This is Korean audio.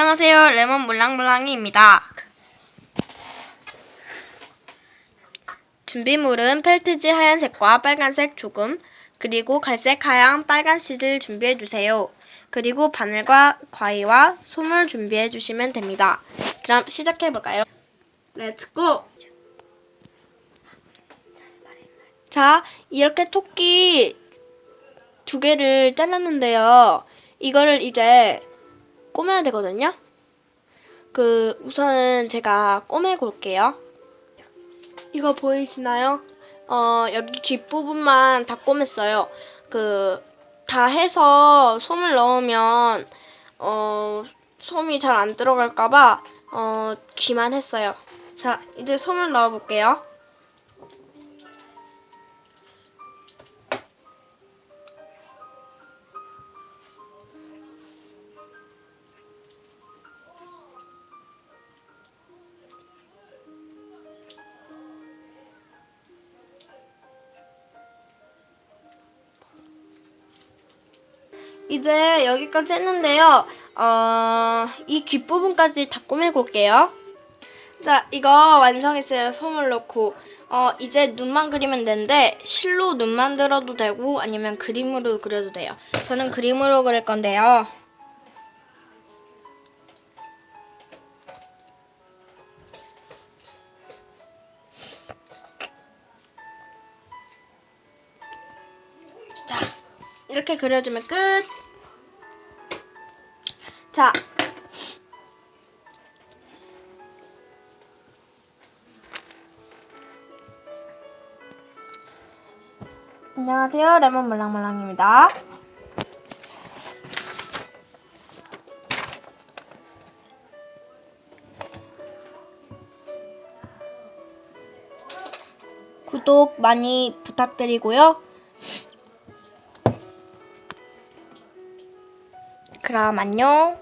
안녕하세요. 레몬 물랑물랑이입니다. 준비물은 펠트지 하얀색과 빨간색 조금, 그리고 갈색 하양 빨간 씨를 준비해 주세요. 그리고 바늘과 과일과 솜을 준비해 주시면 됩니다. 그럼 시작해 볼까요? 렛츠 고! 자, 이렇게 토끼 두 개를 잘랐는데요. 이거를 이제 꼬매야 되거든요. 그 우선은 제가 꼬매고 올게요. 이거 보이시나요? 어, 여기 뒷부분만 다 꼬맸어요. 그 다 해서 솜을 넣으면 어, 솜이 잘 안 들어갈까 봐 어, 귀만 했어요. 자, 이제 솜을 넣어 볼게요. 이제 여기까지 했는데요. 어, 이 뒷부분까지 다 꾸미고 올게요. 자, 이거 완성했어요. 솜을 넣고. 어, 이제 눈만 그리면 되는데, 실로 눈 만들어도 되고, 아니면 그림으로 그려도 돼요. 저는 그림으로 그릴 건데요. 자, 이렇게 그려주면 끝. 자. 안녕하세요. 레몬 물랑물랑입니다. 구독 많이 부탁드리고요. 그럼 안녕.